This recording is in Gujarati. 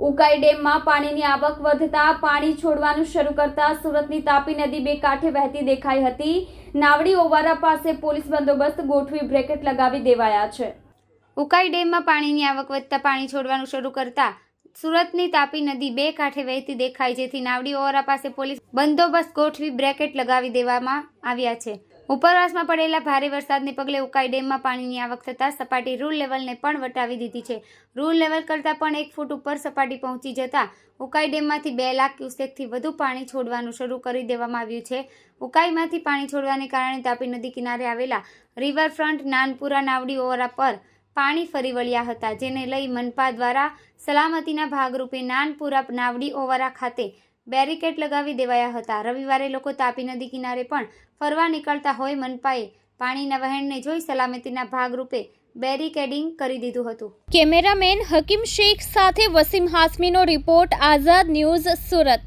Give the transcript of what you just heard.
ઉકાઈ ડેમમાં પાણીની આવક વધતા પાણી છોડવાનું શરૂ કરતા સુરતની તાપી નદી બે કાંઠે વહેતી દેખાઈ હતી. નાવડી ઓવારા પાસે પોલીસ બંદોબસ્ત ગોઠવી બ્રેકેટ લગાવી દેવાયા છે. ઉકાઈ ડેમમાં પાણીની આવક વધતા પાણી છોડવાનું શરૂ કરતા સુરતની તાપી નદી બે કાંઠે વહેતી દેખાય જેથી નાવડી ઓવારા પાસે પોલીસ બંદોબસ્ત ગોઠવી બ્રેકેટ લગાવી દેવામાં આવ્યા છે. ઉપરવાસમાં પડેલા ભારે વરસાદને પગલે ઉકાઈ ડેમમાં પાણીની આવક થતાં સપાટી રૂલ લેવલને પણ વટાવી દીધી છે. રૂલ લેવલ કરતાં પણ એક ફૂટ ઉપર સપાટી પહોંચી જતાં ઉકાઈ ડેમમાંથી બે લાખ ક્યુસેકથી વધુ પાણી છોડવાનું શરૂ કરી દેવામાં આવ્યું છે. ઉકાઈમાંથી પાણી છોડવાને કારણે તાપી નદી કિનારે આવેલા રિવરફ્રન્ટ નાનપુરા નાવડી ઓરા પર પાણી ફરી વળ્યા હતા, જેને લઈ મનપા દ્વારા સલામતીના ભાગરૂપે નાનપુરા નાવડી ઓવરા ખાતે બેરિકેડ લગાવી દેવાયા હતા. રવિવારે લોકો તાપી નદી કિનારે પણ ફરવા નીકળતા હોય મનપાએ પાણીના વહેણને જોઈ સલામતીના ભાગરૂપે બેરિકેડિંગ કરી દીધું હતું. કેમેરામેન હકીમ શેખ સાથે વસીમ હાસમીનો રિપોર્ટ આઝાદ ન્યૂઝ સુરત.